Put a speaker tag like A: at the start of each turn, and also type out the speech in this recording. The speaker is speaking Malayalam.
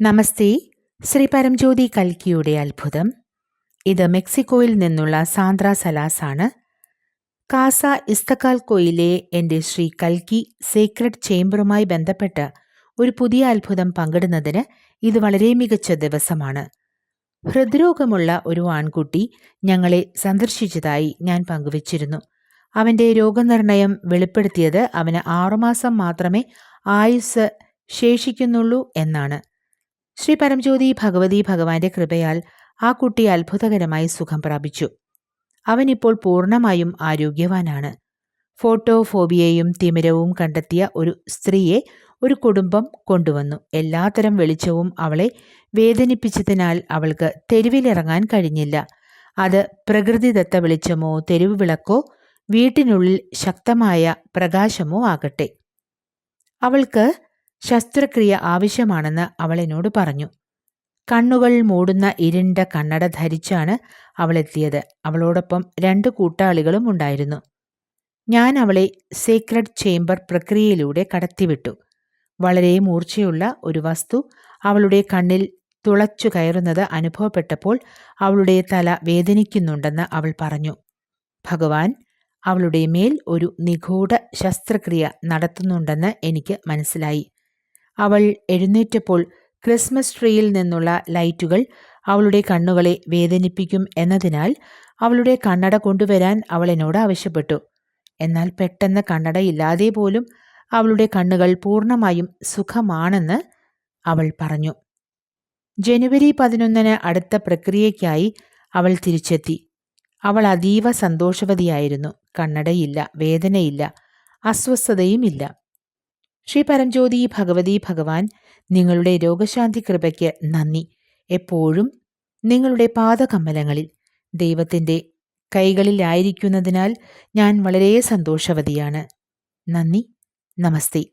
A: നമസ്തേ. ശ്രീ പരംജ്യോതി കൽക്കിയുടെ അത്ഭുതം. ഇത് മെക്സിക്കോയിൽ നിന്നുള്ള സാന്ദ്ര സലാസ് ആണ് കാസ ഇസ്തക്കാൽക്കോയിലെ എന്റെ ശ്രീ കൽക്കി സീക്രട്ട് ചേംബറുമായി ബന്ധപ്പെട്ട് ഒരു പുതിയ അത്ഭുതം പങ്കിടുന്നതിന് ഇത് വളരെ മികച്ച ദിവസമാണ്. ഹൃദ്രോഗമുള്ള ഒരു ആൺകുട്ടി ഞങ്ങളെ സന്ദർശിച്ചതായി ഞാൻ പങ്കുവച്ചിരുന്നു. അവന്റെ രോഗനിർണയം വെളിപ്പെടുത്തിയത് അവന് ആറുമാസം മാത്രമേ ആയുസ് ശേഷിക്കുന്നുള്ളൂ എന്നാണ്. ശ്രീ പരംജ്യോതി ഭഗവതി ഭഗവാന്റെ കൃപയാൽ ആ കുട്ടി അത്ഭുതകരമായി സുഖം പ്രാപിച്ചു. അവനിപ്പോൾ പൂർണമായും ആരോഗ്യവാനാണ്. ഫോട്ടോഫോബിയയും തിമിരവും കണ്ടെത്തിയ ഒരു സ്ത്രീയെ ഒരു കുടുംബം കൊണ്ടുവന്നു. എല്ലാത്തരം വെളിച്ചവും അവളെ വേദനിപ്പിച്ചതിനാൽ അവൾക്ക് തെരുവിലിറങ്ങാൻ കഴിഞ്ഞില്ല. അത് പ്രകൃതിദത്ത വെളിച്ചമോ തെരുവ് വിളക്കോ വീട്ടിനുള്ളിൽ ശക്തമായ പ്രകാശമോ ആകട്ടെ. അവൾക്ക് ശസ്ത്രക്രിയ ആവശ്യമാണെന്ന് അവൾ എന്നോട് പറഞ്ഞു. കണ്ണുകൾ മൂടുന്ന ഇരുണ്ട കണ്ണട ധരിച്ചാണ് അവൾ എത്തിയത് അവളോടൊപ്പം രണ്ട് കൂട്ടാളികളും ഉണ്ടായിരുന്നു. ഞാൻ അവളെ സീക്രട്ട് ചേംബർ പ്രക്രിയയിലൂടെ കടത്തിവിട്ടു. വളരെ മൂർച്ചയുള്ള ഒരു വസ്തു അവളുടെ കണ്ണിൽ തുളച്ചു കയറുന്നത് അനുഭവപ്പെട്ടപ്പോൾ അവളുടെ തല വേദനിക്കുന്നുണ്ടെന്ന് അവൾ പറഞ്ഞു. ഭഗവാൻ അവളുടെ മേൽ ഒരു നിഗൂഢ ശസ്ത്രക്രിയ നടത്തുന്നുണ്ടെന്ന് എനിക്ക് മനസ്സിലായി. അവൾ എഴുന്നേറ്റപ്പോൾ ക്രിസ്മസ് ട്രീയിൽ നിന്നുള്ള ലൈറ്റുകൾ അവളുടെ കണ്ണുകളെ വേദനിപ്പിക്കും എന്നതിനാൽ അവളുടെ കണ്ണട കൊണ്ടുവരാൻ അവൾ എന്നോട് ആവശ്യപ്പെട്ടു. എന്നാൽ പെട്ടെന്ന് കണ്ണട ഇല്ലാതെ പോലും അവളുടെ കണ്ണുകൾ പൂർണമായും സുഖമാണെന്ന് അവൾ പറഞ്ഞു. ജനുവരി പതിനൊന്നിന് അടുത്ത പ്രക്രിയയ്ക്കായി അവൾ തിരിച്ചെത്തി. അവൾ അതീവ സന്തോഷവതിയായിരുന്നു. കണ്ണടയില്ല വേദനയില്ല അസ്വസ്ഥതയുമില്ല. ശ്രീ പരംജ്യോതി ഭഗവതി ഭഗവാൻ നിങ്ങളുടെ രോഗശാന്തി കൃപയ്ക്ക് നന്ദി. എപ്പോഴും നിങ്ങളുടെ പാദകമ്മലങ്ങളിൽ ദൈവത്തിന്റെ കൈകളിലായിരിക്കുന്നതിനാൽ ഞാൻ വളരെ സന്തോഷവതിയാണ്. നന്ദി നമസ്തേ.